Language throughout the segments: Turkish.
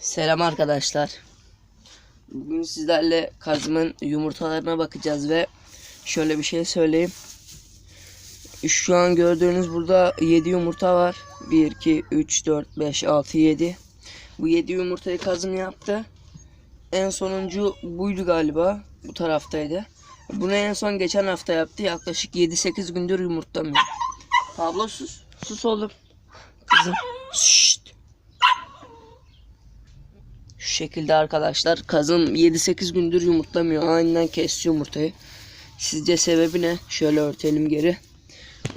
Selam arkadaşlar. Bugün sizlerle kazımın yumurtalarına bakacağız ve şöyle bir şey söyleyeyim. Şu an gördüğünüz burada 7 yumurta var. 1, 2, 3, 4, 5, 6, 7. Bu 7 yumurtayı kazım yaptı. En sonuncu buydu galiba. Bu taraftaydı. Bunu en son geçen hafta yaptı. Yaklaşık 7-8 gündür yumurtlamıyor. Pablo sus. Sus oğlum. Kızım. Şşt. Şu şekilde arkadaşlar. Kazım 7-8 gündür yumurtlamıyor. Aniden kesti yumurtayı. Sizce sebebi ne? Şöyle örtelim geri.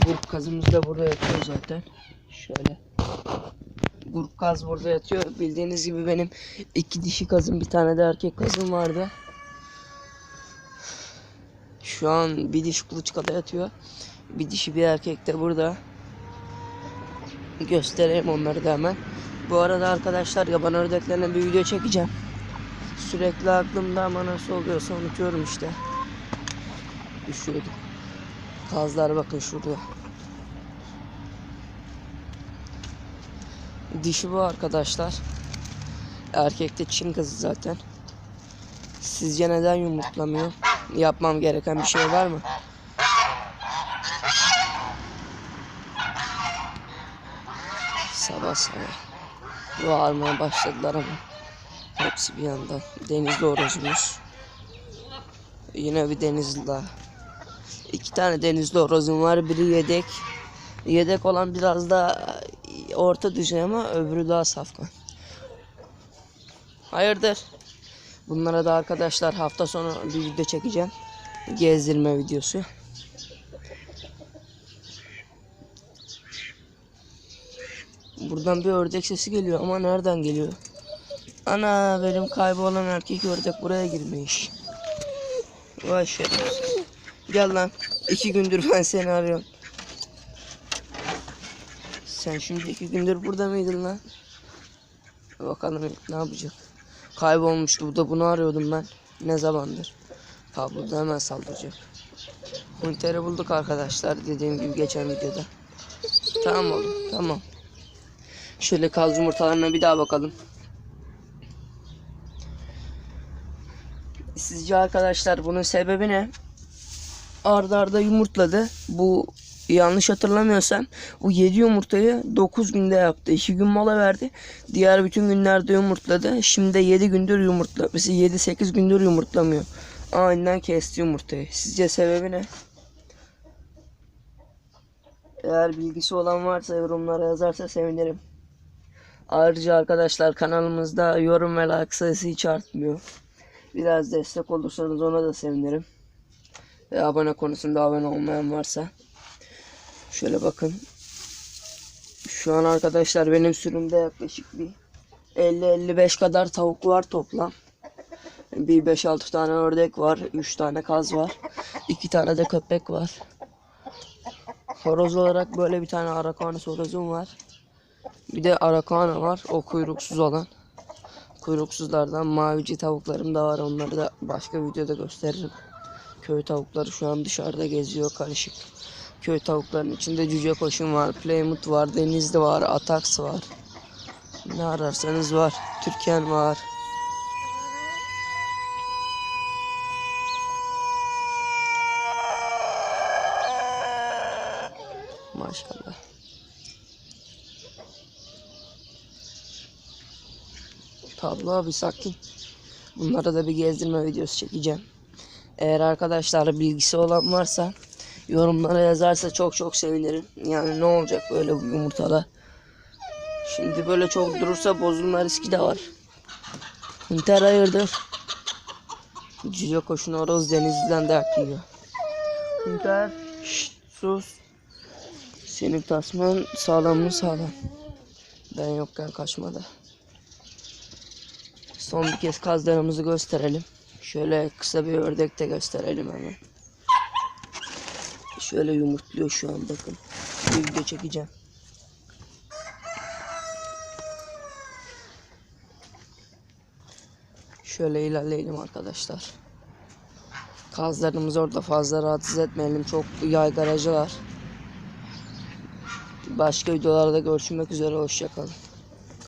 Grup kazımız da burada yatıyor zaten. Şöyle. Grup kaz burada yatıyor. Bildiğiniz gibi benim iki dişi kazım bir tane de erkek kazım vardı. Şu an bir diş kuluçkada yatıyor. Bir dişi bir erkek de burada. Göstereyim onları da hemen. Bu arada arkadaşlar yaban ördeklerine bir video çekeceğim. Sürekli aklımda ama nasıl oluyorsa unutuyorum işte. Düşüyordum. Kazlar bakın şurada. Dişi bu arkadaşlar. Erkek de Çin kızı zaten. Sizce neden yumurtlamıyor? Yapmam gereken bir şey var mı? Sabah sabah. Bağırmaya başladılar ama. Hepsi bir yandan. Denizli horozumuz. Yine bir denizli daha. İki tane denizli horozum var. Biri yedek. Yedek olan biraz daha orta düzey ama öbürü daha safkan. Hayırdır? Bunlara da arkadaşlar hafta sonu bir video çekeceğim. Gezdirme videosu. Buradan bir ördek sesi geliyor ama nereden geliyor? Ana benim kaybolan erkek ördek buraya girmiş. Vay şerefsiz. Gel lan. İki gündür ben seni arıyorum. Sen şimdi iki gündür burada mıydın lan? Bakalım ne yapacak. Kaybolmuştu burada bunu arıyordum ben. Ne zamandır. Pablo da hemen saldıracak. Hunter'i bulduk arkadaşlar dediğim gibi geçen videoda. Tamam oğlum tamam. Şöyle kaz yumurtalarına bir daha bakalım. Sizce arkadaşlar bunun sebebi ne? Arda arda yumurtladı. Bu yanlış hatırlamıyorsam bu 7 yumurtayı 9 günde yaptı. 2 gün mola verdi. Diğer bütün günlerde yumurtladı. Şimdi 7 gündür yumurtla. Mesela 7-8 gündür yumurtlamıyor. Aniden kesti yumurtayı. Sizce sebebi ne? Eğer bilgisi olan varsa yorumlara yazarsa sevinirim. Ayrıca arkadaşlar kanalımızda yorum ve like sayısı hiç artmıyor. Biraz destek olursanız ona da sevinirim. Ve abone konusunda abone olmayan varsa. Şöyle bakın. Şu an arkadaşlar benim sürümde yaklaşık bir 50-55 kadar tavuk var toplam. Bir 5-6 tane ördek var. 3 tane kaz var. 2 tane de köpek var. Horoz olarak böyle bir tane Arakanus horozum var. Bir de Arakana var. O kuyruksuz olan. Kuyruksuzlardan mavici tavuklarım da var. Onları da başka videoda gösteririm. Köy tavukları şu an dışarıda geziyor karışık. Köy tavuklarının içinde cüce koşun var. Playmut var. Denizli var. Atax var. Ne ararsanız var. Türkiyen var. Maşallah. Pablo abi sakin. Bunlara da bir gezdirme videosu çekeceğim. Eğer arkadaşlar bilgisi olan varsa yorumlara yazarsa çok çok sevinirim. Yani ne olacak böyle bu yumurtalar. Şimdi böyle çok durursa bozulma riski de var. Hunter hayırdır? Cüce koşun horoz denizden de yiyor. Hunter şşt, sus. Senin tasman sağlam mı sağlam? Ben yokken kaçmadı. Son bir kez kazlarımızı gösterelim. Şöyle kısa bir ördek de gösterelim hemen. Şöyle yumurtluyor şu an bakın. Bir video çekeceğim. Şöyle ilerleyelim arkadaşlar. Kazlarımızı orada fazla rahatsız etmeyelim. Çok yaygaracılar. Başka videolarda görüşmek üzere. Hoşçakalın.